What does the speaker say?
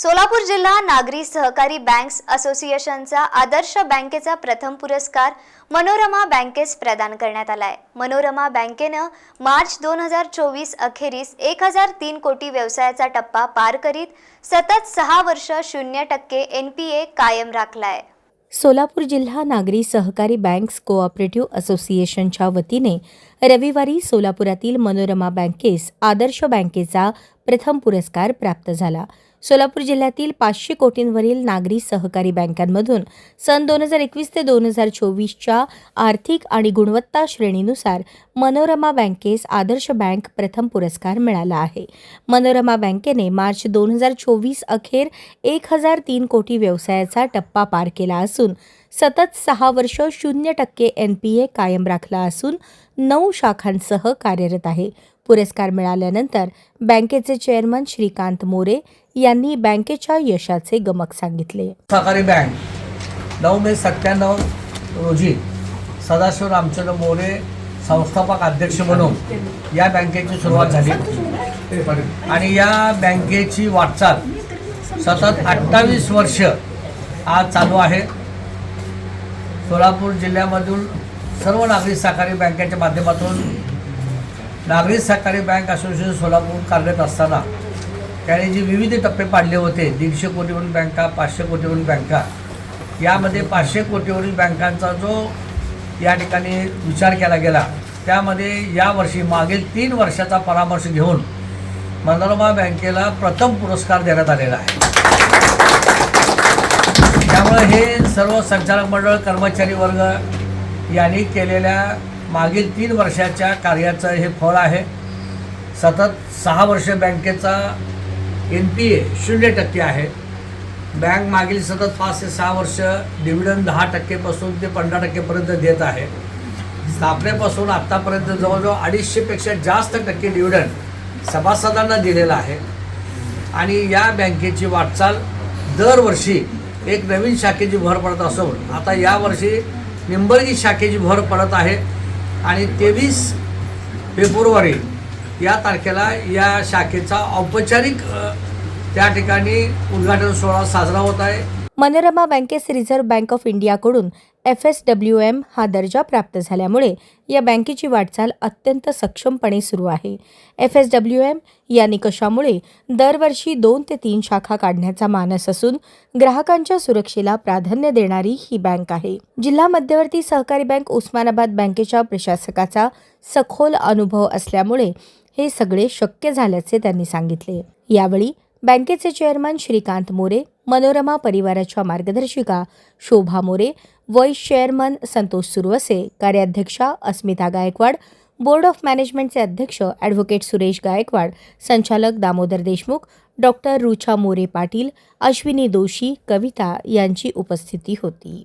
सोलापूर जिल्हा नागरी सहकारी बँक्स असोसिएशनचा आदर्श बँकेचा प्रथम पुरस्कार मनोरमा बँकेस प्रदान करण्यात आलाय. मनोरमा बँकेनं मार्च दोन हजार चोवीस अखेरीस एक हजार तीन कोटी व्यवसायाचा टप्पा पार करीत सतत सहा वर्ष शून्य टक्के एन पी ए कायम राखलाय. सोलापूर जिल्हा नागरी सहकारी बँक्स कोऑपरेटिव्ह असोसिएशनच्या वतीने रविवारी सोलापुरातील मनोरमा बँकेस आदर्श बँकेचा प्रथम पुरस्कार प्राप्त झाला. सोलापूर जिल्ह्यातील पाचशे कोटींवरील नागरी सहकारी बँकांमधून सन दोन हजार एकवीस ते दोन हजार चोवीसच्या आर्थिक आणि गुणवत्ता श्रेणीनुसार मनोरमा बँकेस आदर्श बँक प्रथम पुरस्कार मिळाला आहे. मनोरमा बँकेने मार्च दोन हजार चोवीस अखेर एक हजार तीन कोटी व्यवसायाचा टप्पा पार केला असून सतत सहा वर्ष शून्य टक्के एन पी ए कायम राखला असून नऊ शाखांसह कार्यरत आहे. पुरस्कार मिळाल्यानंतर बँकेचे चेअरमन श्रीकांत मोरे यांनी बँकेच्या यशाचे गमक सांगितले. सहकारी बँक नऊ मे सत्त्याण्णव रोजी सदाशिव रामचंद्र मोरे संस्थापक अध्यक्ष म्हणून या बँकेची सुरुवात झाली. आणि या बँकेची वाटचाल सतत अठ्ठावीस वर्ष आज चालू आहे. सोलापूर जिल्ह्यामधून सर्व नागरिक सहकारी बँकेच्या माध्यमातून नागरी सहकारी बँक असोसिएशन सोलापूर कार्यरत असताना त्याने जे विविध टप्पे पाडले होते दीडशे कोटीवरील बँका पाचशे कोटीवरील बँका यामध्ये पाचशे कोटीवरील बँकांचा जो या ठिकाणी विचार केला गेला त्यामध्ये यावर्षी मागील तीन वर्षाचा परामर्श घेऊन मनोरमा बँकेला प्रथम पुरस्कार देण्यात आलेला आहे. त्यामुळे हे सर्व संचालक मंडळ कर्मचारी वर्ग यांनी केलेल्या मागील तीन वर्षाच्या कार्याचं हे फळ आहे. सतत सहा वर्ष बँकेचा एन पी ए शून्य टक्के आहे. बँक मागील सतत पाच ते सहा वर्ष डिव्हिडंड दहा टक्केपासून ते पंधरा टक्केपर्यंत देत आहे. स्थापनेपासून आत्तापर्यंत जवळजवळ अडीचशेपेक्षा जास्त टक्के डिव्हिडंड सभासदांना दिलेला आहे. आणि या बँकेची वाटचाल दरवर्षी एक नवीन शाखेची भर पडत असून आता यावर्षी निंबर्गी शाखेची भर पडत आहे. आणि तेवीस फेब्रुवारी या तारखेला या शाखेचा औपचारिक त्या ठिकाणी उद्घाटन सोहळा साजरा होत आहे. मनोरमा बँकेस रिझर्व्ह बँक ऑफ इंडियाकडून एफ एस डब्ल्यू एम हा दर्जा प्राप्त झाल्यामुळे या बँकेची वाटचाल अत्यंत सक्षमपणे सुरू आहे. एफ एस डब्ल्यू एम या निकषामुळे दरवर्षी दोन ते तीन शाखा काढण्याचा मानस असून ग्राहकांच्या सुरक्षेला प्राधान्य देणारी ही बँक आहे. जिल्हा मध्यवर्ती सहकारी बँक उस्मानाबाद बँकेच्या प्रशासकाचा सखोल अनुभव असल्यामुळे हे सगळे शक्य झाल्याचे त्यांनी सांगितले. यावेळी बँकेचे चेअरमन श्रीकांत मोरे मनोरमा परिवाराच्या मार्गदर्शिका शोभा मोरे व्हाईस चेअरमन संतोष सुरवसे कार्याध्यक्षा अस्मिता गायकवाड बोर्ड ऑफ मॅनेजमेंटचे अध्यक्ष ॲडव्होकेट सुरेश गायकवाड संचालक दामोदर देशमुख डॉक्टर रुचा मोरे पाटील अश्विनी दोशी कविता यांची उपस्थिती होती.